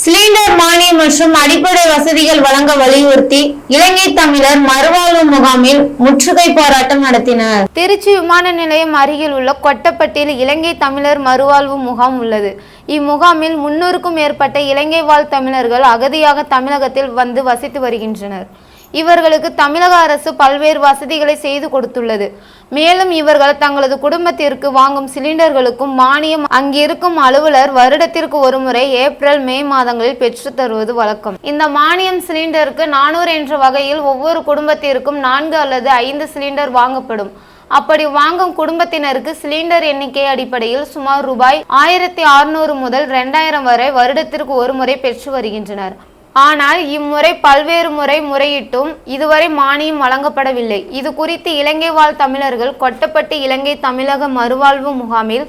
Cylinder மானியம் மற்றும் அடிப்படை வசதிகள் வழங்க வலியுறுத்தி இலங்கை தமிழர் மறுவாழ்வு முகாமில் முற்றுகை போராட்டம் நடத்தினர். திருச்சி விமான நிலையம் அருகில் உள்ள கொட்டப்பட்டியில் இலங்கை தமிழர் மறுவாழ்வு முகாம் உள்ளது. இம்முகாமில் முன்னூறுக்கும் மேற்பட்ட இலங்கை வாழ் தமிழர்கள் அகதியாக தமிழகத்தில் வந்து வசித்து வருகின்றனர். இவர்களுக்கு தமிழக அரசு பல்வேறு வசதிகளை செய்து கொடுத்துள்ளது. மேலும் இவர்கள் தங்களது குடும்பத்திற்கு வாங்கும் சிலிண்டர்களுக்கும் மானியம் அங்கிருக்கும் அலுவலர் வருடத்திற்கு ஒருமுறை ஏப்ரல் மே மாதங்களில் பெற்று தருவது வழக்கம். இந்த மானியம் சிலிண்டருக்கு நானூறு என்ற வகையில் ஒவ்வொரு குடும்பத்திற்கும் நான்கு அல்லது ஐந்து சிலிண்டர் வாங்கப்படும். அப்படி வாங்கும் குடும்பத்தினருக்கு சிலிண்டர் எண்ணிக்கை அடிப்படையில் சுமார் ரூபாய் ஆயிரத்தி அறுநூறு முதல் ரெண்டாயிரம் வரை வருடத்திற்கு ஒரு முறை பெற்று வருகின்றனர். ஆனால் இம்முறை பல்வேறு முறை முறையிட்டும் இதுவரை மானியம் வழங்கப்படவில்லை. இது குறித்து இலங்கை வாழ் தமிழர்கள் கொட்டப்பட்டு இலங்கை தமிழக மறுவாழ்வு முகாமில்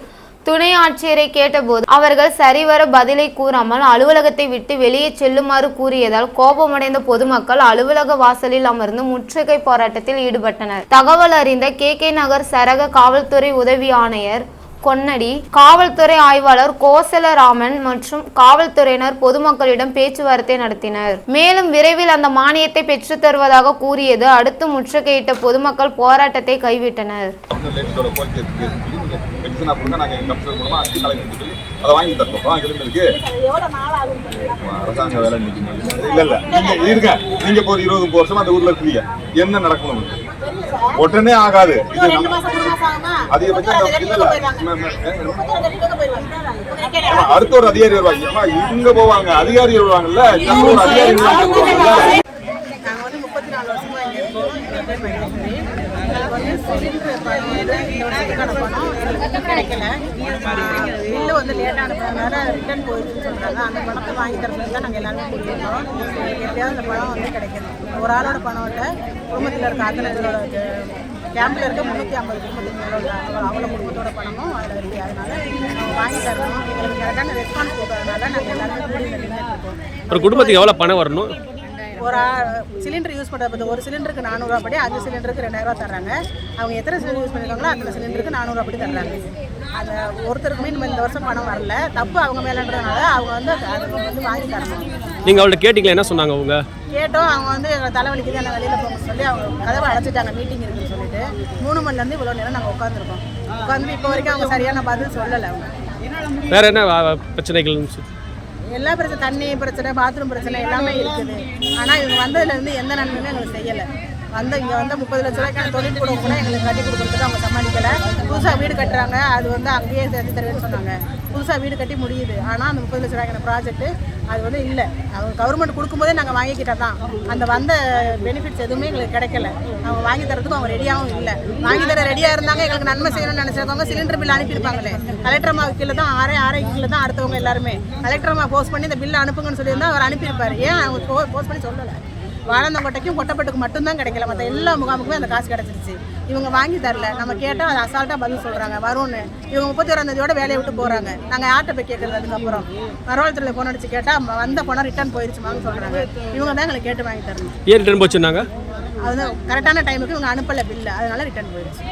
துணை ஆட்சியரை கேட்டபோது அவர்கள் சரிவர பதிலை கூறாமல் அலுவலகத்தை விட்டு வெளியே செல்லுமாறு கூறியதால் கோபமடைந்த பொதுமக்கள் அலுவலக வாசலில் அமர்ந்து முற்றுகை போராட்டத்தில் ஈடுபட்டனர். தகவல் அறிந்த கே கே நகர் சரக காவல்துறை உதவி ஆணையர் கொன்னடி காவல்துறை ஆய்வாளர் கோசலராமன் மற்றும் காவல்துறையினர் பொதுமக்களிடம் பேச்சுவார்த்தை நடத்தினர். மேலும் விரைவில் அந்த மானியத்தை பெற்றுத் தருவதாக கூறியது அடுத்து முற்றுகையிட்ட பொதுமக்கள் போராட்டத்தை கைவிட்டனர். அவங்க லேடிஸோட கோரிக்கை இருக்கு மெடிசன் அப்படின்னா நாங்கள் எங்கள் கம்ப்யூட்டர் மூலமாக அஞ்சு தலைக்கு சொல்லி அதை வாங்கி தருவோம் இருக்கு. அரசாங்க வேலை இன்னைக்கு இல்ல இல்ல. நீங்க இருங்க. நீங்க இப்போ ஒரு இருபது முப்பது வருஷமா அந்த ஊர்ல இருக்கீங்க. என்ன நடக்கணும் உங்களுக்கு? உடனே ஆகாது. இது அதிகபட்சம் அடுத்த ஒரு அதிகாரி வருவாங்க. இவங்க போவாங்க. அதிகாரி வருவாங்கல்ல. அதிகாரி வருவாங்கல்ல நாங்கள் வந்து முப்பத்தி நாலு வருஷமா இங்கே இருக்கோம் எங்கள் பேர் மகேஸ்வரி எங்களுக்கு வந்து சிலிண்டர் பணம் வந்து இந்த வருஷத்துக்கான பணம் எங்களுக்கு கிடைக்கல பில்லு வந்து லேட் அனுப்புறதுனால ரிட்டர்ன் போயிடுச்சுன்னு சொல்கிறாங்க அந்த பணத்தை வாங்கி தரதுக்கு தான் நாங்கள் எல்லாருமே கொடுத்துருக்கோம் எங்களுக்கு எப்படியாவது அந்த பணம் வந்து கிடைக்கணும் ஒரு ஆளோட பணம் இல்லை குடும்பத்தில் இருக்க அத்தனை இதோட கேம்பில் இருக்க முந்நூற்றி ஐம்பது குடும்பத்துக்கு மேலே உள்ள அவ்வளோ அவ்வளோ குடும்பத்தோட பணமும் அதில் இருக்குது அதனால நாங்கள் வாங்கி தரணும் எங்களுக்கு கரெக்டான ரெஸ்பான்ஸ் கொடுக்கறதுனால நாங்கள் எல்லாருமே கூடி ஒரு குடும்பத்துக்கு எவ்வளோ பணம் வரணும்? ஒரு சிலிண்டர் யூஸ் பண்ணுறது ஒரு சிலிண்டருக்கு நானூறுரூவா படி அஞ்சு சிலிண்டருக்கு ரெண்டாயிரூவா தர்றாங்க. அவங்க எத்தனை சிலிண்டர் யூஸ் பண்ணிருக்காங்களோ அத்தனை சிலிண்டருக்கு நானூறுரூவா படி தர்றாங்க. அந்த ஒருத்தருக்குமே நம்ம இந்த வருஷம் பணம் வரல. தப்பு அவங்க மேலன்றதுனால அவங்க வந்து அதை வந்து வாங்கி தரணும் நீங்கள் அவள்கிட்ட கேட்டிங்களா என்ன சொன்னாங்க அவங்க? கேட்டோம் அவங்க வந்து எங்களுக்கு தலைவலிக்குது என்ன வெளியில் போக சொல்லி அவங்க கதவை அடைச்சிட்டாங்க மீட்டிங் இருக்குன்னு சொல்லிட்டு. மூணு மணிலேருந்து இவ்வளோ நேரம் நாங்கள் உட்காந்துருக்கோம் உட்காந்து இப்போ வரைக்கும் அவங்க சரியான பதில் சொல்லலை அவங்க. வேற என்ன பிரச்சனைகள் எல்லா பிரச்சனை தண்ணி பிரச்சனை பாத்ரூம் பிரச்சனை எல்லாமே இருக்குது. ஆனால் இவங்க வந்ததுலேருந்து எந்த நன்மையுமே எங்களுக்கு செய்யலை. வந்து இங்கே வந்து முப்பது லட்ச ரூபாய்க்கான தொழில் கூட கூட எங்களுக்கு கட்டி கொடுக்குறதுக்கு அவங்க சமாளிக்கலை. புதுசாக வீடு கட்டுறாங்க. அது வந்து அங்கேயே செஞ்சு தருவேன்னு சொன்னாங்க. புதுசாக வீடு கட்டி முடியுது. ஆனால் அந்த முப்பது லட்ச ரூபாய்க்கான ப்ராஜெக்ட் அது வந்து இல்லை. அவங்க கவர்மெண்ட் கொடுக்கும்போதே நாங்கள் வாங்கிக்கிட்டோம் தான் அந்த வந்த பெனிஃபிட்ஸ் எதுவுமே எங்களுக்கு கிடைக்கல. அவங்க வாங்கி தரதுக்கும் அவங்க ரெடியாகவும் இல்லை. வாங்கி தர ரெடியாக இருந்தாங்க. எங்களுக்கு நன்மை செய்யணும்னு நினச்சிருக்கவங்க சிலிண்டர் பில் அனுப்பியிருப்பாங்களே. கலெக்டர் அம்மா கீழே தான் ஆறே ஆறே கீழே தான் அடுத்தவங்க எல்லாருமே. கலெக்டர் அம்மா போஸ்ட் பண்ணி இந்த பில் அனுப்புங்கன்னு சொல்லியிருந்தா அவர் அனுப்பியிருப்பார். ஏன் அவங்க போஸ்ட் பண்ணி சொல்லலை? வாழந்தங்கோட்டைக்கும் கொட்டப்பட்டுக்கு மட்டும்தான் கிடைக்கல. மற்ற எல்லா முகாமுக்குமே அந்த காசு கிடச்சிருச்சு. இவங்க வாங்கி தரல. நம்ம கேட்டால் அதை அசால்ட்டாக பதில் சொல்கிறாங்க வரும்னு. இவங்க முப்பத்தி ஓராம் தேதியோட வேலையை விட்டு போகிறாங்க நாங்கள் யார்கிட்ட போய் கேட்குறது அதுக்கப்புறம்? மறுவாழ்த்துறையில் ஃபோன் அடிச்சு கேட்டால் வந்த பணம் ரிட்டர்ன் போயிருச்சுமான்னு சொல்கிறாங்க இவங்க தான் எங்களுக்கு கேட்டு வாங்கி தரணும். ஏன் ரிட்டர்ன் போச்சுன்னாங்க? அது கரெக்டான டைமுக்கு இவங்க அனுப்பலை பில்லு அதனால ரிட்டர்ன் போயிருச்சு.